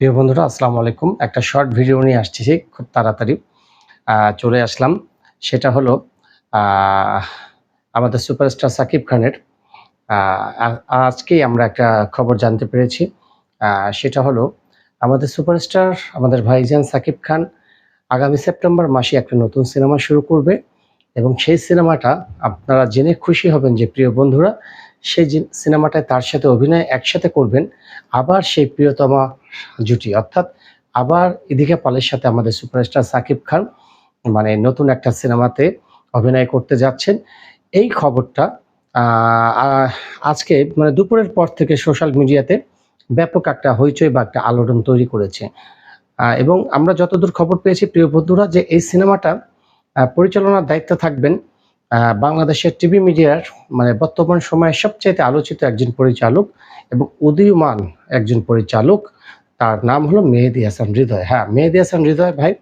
প্রিয় বন্ধুরা, আসসালামু আলাইকুম। একটা শর্ট ভিডিও নিয়ে আসছি খুব তাড়াতাড়ি। চলে আসলাম। সেটা হলো আমাদের সুপারস্টার সাকিব খানের। আজকেই আমরা একটা খবর জানতে পেরেছি। সেটা হলো, আমাদের সুপারস্টার আমাদের ভাইজান সাকিব খান আগামী সেপ্টেম্বর মাসে একটা নতুন সিনেমা শুরু করবে এবং সেই সিনেমাটা আপনারা জেনে খুশি হবেন যে, প্রিয় বন্ধুরা, সেই সিনেমাটায় তার সাথে অভিনয় একসাথে করবেন, আবার সেই প্রিয়তমা জুটি। অর্থাৎ আবার এদিকে পালের সাথে আমাদের সুপারস্টার সাকিব খান মানে নতুন একটা সিনেমাতে অভিনয় করতে যাচ্ছেন। এই খবরটা আজকে মানে দুপুরের পর থেকে সোশ্যাল মিডিয়াতে ব্যাপক একটা হইচই বা একটা আলোড়ন তৈরি করেছে। এবং আমরা যতদূর খবর পেয়েছি, প্রিয় বন্ধুরা, যে এই সিনেমাটা পরিচালনার দায়িত্বে থাকবেন বাংলাদেশের টিভি মিডিয়ার মানে বর্তমান সময়ে সবচেয়ে আলোচিত একজন পরিচালক এবং উদীয়মান একজন পরিচালক তার নাম হলো মেহেদি হাসান হৃদয়। হ্যাঁ মেহেদি হাসান হৃদয় ভাই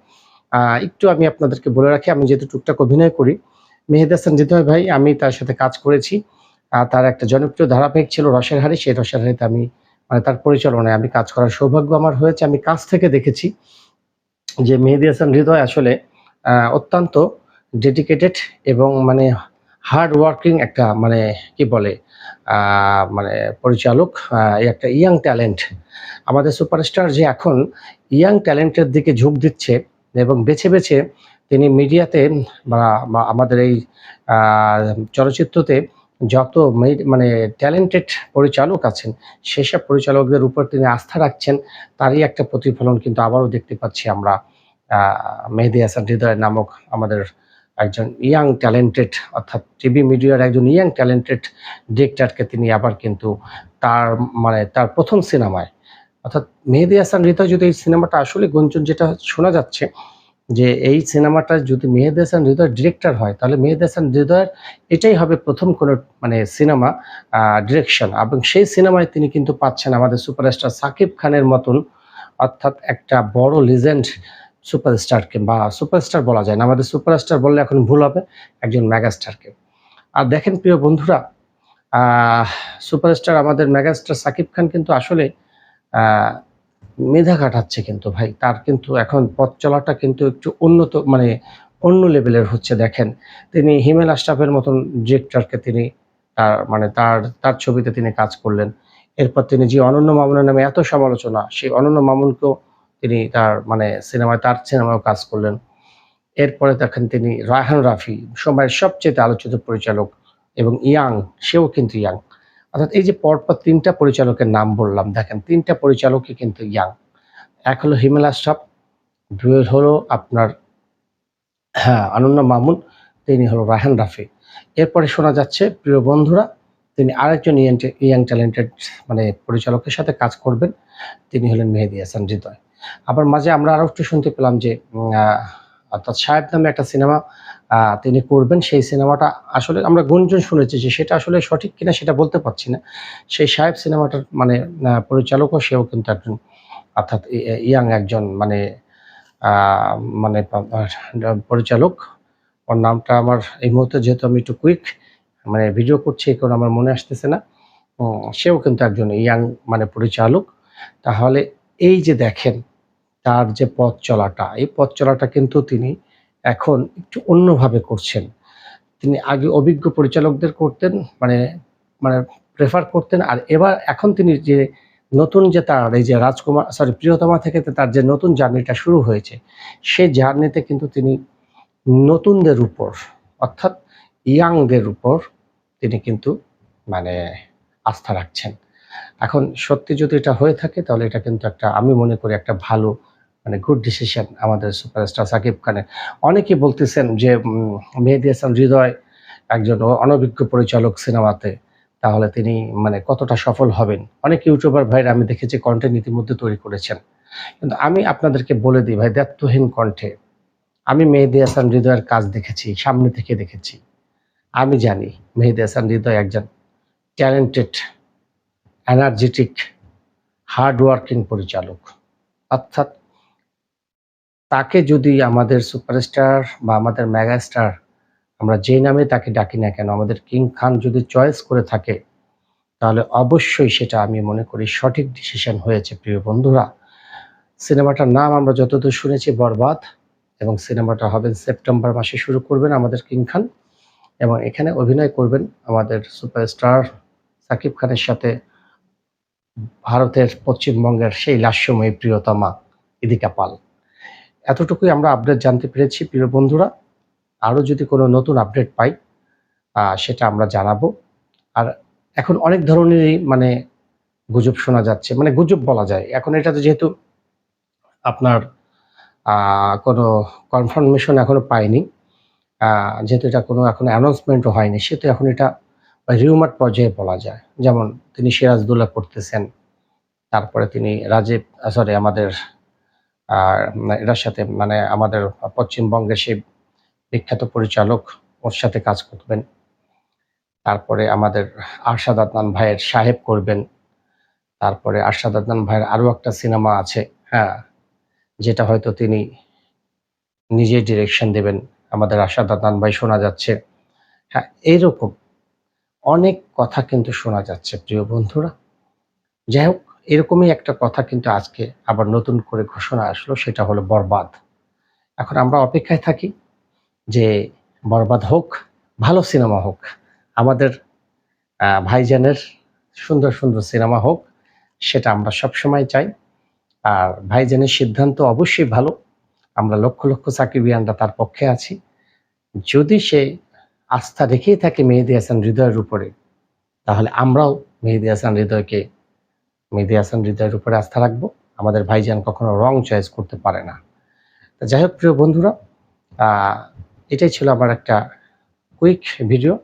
একটু আমি আপনাদেরকে বলে রাখি, আমি যেহেতু টুকটাক অভিনয় করি, মেহেদি হাসান হৃদয় ভাই, আমি তার সাথে কাজ করেছি। তার একটা জনপ্রিয় ধারাবাহিক ছিল রসের হাড়ি, সেই রসের হাড়িতে আমি মানে তার পরিচালনায় আমি কাজ করার সৌভাগ্য আমার হয়েছে। আমি কাছ থেকে দেখেছি যে মেহেদি হাসান হৃদয় আসলে অত্যন্ত ডেডিকেটেড এবং মানে হার্ড ওয়ার্কিং একটা মানে কি বলে মানে পরিচালক একটা ইয়াং ট্যালেন্ট আমাদের সুপারস্টার যে এখন ইয়াং ট্যালেন্টের দিকে ঝুঁক দিচ্ছে এবং বেছে বেছে তিনি মিডিয়াতে বা আমাদের এই চলচ্চিত্রতে যত মানে ট্যালেন্টেড পরিচালক আছেন, সেসব পরিচালকদের উপর তিনি আস্থা রাখছেন, তারই একটা প্রতিফলন কিন্তু আবারও দেখতে পাচ্ছি আমরা মেহেদি হাসান হৃদয় নামক আমাদের একজন ইয়াং ট্যালেন্টেড অর্থাৎ টিভি মিডিয়ার একজন ইয়াং ট্যালেন্টেড ডিরেক্টরকে তিনি আবার কিন্তু তার মানে তার প্রথম সিনেমায়, অর্থাৎ মেহেদি হাসান হৃদয় যদি এই সিনেমাটা আসলে গুঞ্জন যেটা শোনা যাচ্ছে যে এই সিনেমাটা যদি মেহেদি হাসান হৃদয় ডিরেক্টর হয়, তাহলে মেহেদি হাসান হৃদয়ের এটাই হবে প্রথম কোনো মানে সিনেমা ডিরেকশন এবং সেই সিনেমায় তিনি কিন্তু পাচ্ছেন আমাদের সুপারস্টার সাকিব খানের মতন, অর্থাৎ একটা বড় লিজেন্ড সুপারস্টারকে বা সুপারস্টার বলা যায় না। আমাদের সুপারস্টার বললে এখন ভুল হবে, একজন মেগাস্টারকে আর দেখেন প্রিয় বন্ধুরা সুপারস্টার আমাদের মেগাস্টার সাকিব খান কিন্তু আসলে মেধা কাটাচ্ছে কিন্তু ভাই। তার কিন্তু এখন পথ চলাটা কিন্তু একটু উন্নত মানে অন্য লেভেলের হচ্ছে। দেখেন, তিনি হিমেল আশরাফের মতন ডিরেক্টরকে তিনি তার মানে তার তার ছবিতে তিনি কাজ করলেন। এরপর তিনি যে অনন্য মামুনের নামে এত সমালোচনা, সেই অনন্য মামুনকেও তিনি তার মানে সিনেমায় তার সিনেমাও কাজ করলেন। এরপরে দেখেন তিনি রায়হান রাফি, সময়ের সবচেয়ে আলোচিত পরিচালক, এবং ইয়াং, সেও কিন্তু ইয়াং। অর্থাৎ এই যে পরপর তিনটা পরিচালকের নাম বললাম, দেখেন তিনটা পরিচালকই কিন্তু ইয়াং। এক হলো হিমেল আশরাফ দুই হলো আপনার হ্যাঁ অনন্য মামুন, তিনি হলো রায়হান রাফি। এরপরে শোনা যাচ্ছে, প্রিয় বন্ধুরা, তিনি আরেকজন ইয়াং ট্যালেন্টেড মানে পরিচালকের সাথে কাজ করবেন, তিনি হলেন মেহেদি হাসান হৃদয়। আবার মাঝে আমরা আরও একটু শুনতে পেলাম যে অর্থাৎ সাহেব নামে একটা সিনেমা তিনি করবেন। সেই সিনেমাটা আসলে আমরা গুঞ্জন শুনেছি যে সেটা আসলে সঠিক কিনা সেটা বলতে পারছি না। সেই সাহেব সিনেমাটার মানে পরিচালকও সেও কিন্তু একজন, অর্থাৎ ইয়াং একজন মানে মানে পরিচালক। ওর নামটা আমার এই মুহূর্তে যেহেতু আমি একটু কুইক মানে ভিডিও করছি কারণে আমার মনে আসতেছে না। সেও কিন্তু একজন ইয়াং মানে পরিচালক। তাহলে এই যে দেখেন তার যে পথ চলাটা, এই পথ চলাটা কিন্তু তিনি এখন একটু অন্যভাবে করছেন। তিনি আগে অভিজ্ঞ পরিচালকদের করতেন মানে মানে প্রেফার করতেন, আর এবার এখন তিনি যে নতুন যে তার, এই যে রাজকুমার সরি প্রিয়তমা থেকে তার যে নতুন জার্নিটা শুরু হয়েছে সেই জার্নিতে কিন্তু তিনি নতুনদের উপর, অর্থাৎ ইয়াংদের উপর তিনি কিন্তু মানে আস্থা রাখছেন। এখন সত্যি যদি এটা হয়ে থাকে, তাহলে এটা কিন্তু একটা, আমি মনে করি একটা ভালো মানে গুড ডিসিশন আমাদের সুপারস্টার সাকিব খানের। অনেকে বলতেছেন যে মেহেদি হাসান হৃদয় একজন অনভিজ্ঞ পরিচালক সিনেমাতে, তাহলে তিনি মানে কতটা সফল হবেন? অনেক ইউটিউবার ভাইরা আমি দেখেছি কন্টেন্ট ইতিমধ্যে তৈরি করেছেন। কিন্তু আমি আপনাদেরকে বলে দিই ভাই দায়িত্বহীন কণ্ঠে, আমি মেহেদি হাসান হৃদয়ের কাজ দেখেছি, সামনে থেকে দেখেছি। আমি জানি মেহেদি হাসান হৃদয় একজন ট্যালেন্টেড এনার্জেটিক হার্ড ওয়ার্কিং পরিচালক। অর্থাৎ তাকে যদি আমাদের সুপারস্টার বা আমাদের মেগাস্টার, আমরা যেই নামে তাকে ডাকি না কেন, আমাদের কিং খান যদি চয়েস করে থাকে, তাহলে অবশ্যই সেটা আমি মনে করি সঠিক ডিসিশন হয়েছে, প্রিয় বন্ধুরা। সিনেমাটার নাম আমরা যতদূর শুনেছি বরবাদ, এবং সিনেমাটা হবে সেপ্টেম্বর মাসে শুরু করবেন আমাদের কিং খান, এবং এখানে অভিনয় করবেন আমাদের সুপারস্টার সাকিব খানের সাথে ভারতের পশ্চিমবঙ্গের সেই লাস্যময়ী প্রিয়তমা, ইদিকা পাল। এতটুকুই আমরা আপডেট জানতে পেরেছি, প্রিয় বন্ধুরা। আরও যদি কোনো নতুন আপডেট পাই সেটা আমরা জানাব। আর এখন অনেক ধরনেরই মানে গুজব শোনা যাচ্ছে মানে গুজব বলা যায়। এখন এটাতে যেহেতু আপনার কোনো কনফার্মেশন এখনও পাইনি যেহেতু এটা কোনো এখন অ্যানাউন্সমেন্টও হয়নি, সেহেতু এখন এটা রিউমার পর্যায়ে বলা যায়। যেমন তিনি সিরাজদুল্লাহ করতেছেন, তারপরে তিনি রাজীব সরি আমাদের এটার সাথে মানে আমাদের পশ্চিমবঙ্গের সেই বিখ্যাত পরিচালক ওর সাথে কাজ করবেন। তারপরে আমাদের আরশাদ আদনান ভাইয়ের সাহেব করবেন। তারপরে আরশাদ আদনান ভাইয়ের আরও একটা সিনেমা আছে হ্যাঁ যেটা হয়তো তিনি নিজে ডিরেকশন দেবেন। আমাদের আরশাদ আদনান ভাই শোনা যাচ্ছে। হ্যাঁ এইরকম অনেক কথা কিন্তু শোনা যাচ্ছে, প্রিয় বন্ধুরা। যাই হোক এরকমই একটা কথা কিন্তু আজকে আবার নতুন করে ঘোষণা আসলো, সেটা হলো বরবাদ। এখন আমরা অপেক্ষায় থাকি যে বরবাদ হোক, ভালো সিনেমা হোক, আমাদের ভাইজানের সুন্দর সুন্দর সিনেমা হোক, সেটা আমরা সবসময় চাই। আর ভাইজানের সিদ্ধান্ত অবশ্যই ভালো। আমরা লক্ষ লক্ষ চাকরিবিয়ানরা তার পক্ষে আছি। যদি সে আস্থা রেখেই থাকে মেহেদি হাসান হৃদয়ের উপরে, তাহলে আমরাও মেহেদি হাসান হৃদয়কে মেহেদি হাসান হৃদয়ের উপরে আস্থা রাখব। আমাদের ভাইজান কখনো রং চয়েস করতে পারে না। তা যাই হোক, প্রিয় বন্ধুরা এটাই ছিল আমার একটা কুইক ভিডিও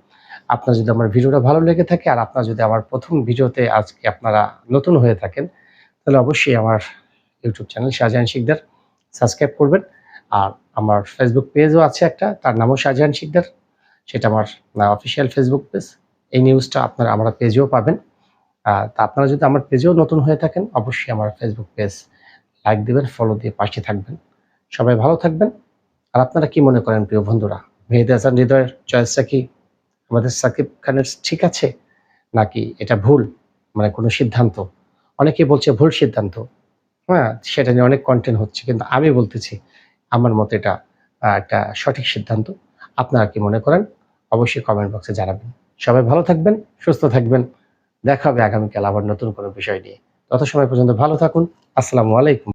আপনার যদি আমার ভিডিওটা ভালো লেগে থাকে আর আপনার যদি আমার প্রথম ভিডিওতে আজকে আপনারা নতুন হয়ে থাকেন, তাহলে অবশ্যই আমার YouTube channel Shahjahan Sikder subscribe করবেন। আর আমার ফেসবুক পেজও আছে একটা, তার নামও শাহজাহান শিকদার। সেটা আমার অফিসিয়াল ফেসবুক পেজ এই নিউজটা আপনারা আমরা পেজেও পাবেন। তা আপনারা যদি আমার পেজেও নতুন হয়ে থাকেন, অবশ্যই আমার ফেসবুক পেজ লাইক দিবেন ফলো দিয়ে পাশে থাকবেন। সবাই ভালো থাকবেন। আর আপনারা কি মনে করেন, প্রিয় বন্ধুরা? মেহেদি হাসান হৃদয়ের চয়েসটা কি আমাদের সাকিব খানের ঠিক আছে? নাকি এটা ভুল? মানে কোনো সিদ্ধান্ত? অনেকে বলছে ভুল সিদ্ধান্ত। হ্যাঁ সেটা নিয়ে অনেক কন্টেন্ট হচ্ছে, কিন্তু আমি বলতেছি, আমার মতে এটা একটা সঠিক সিদ্ধান্ত। আপনারা কি মনে করেন? অবশ্যই কমেন্ট বক্সে জানাবেন। সবাই ভালো থাকবেন, সুস্থ থাকবেন। দেখা হবে আগামীকাল আবার নতুন কোনো বিষয় নিয়ে। তত সময় পর্যন্ত ভালো থাকুন। আসসালামু আলাইকুম।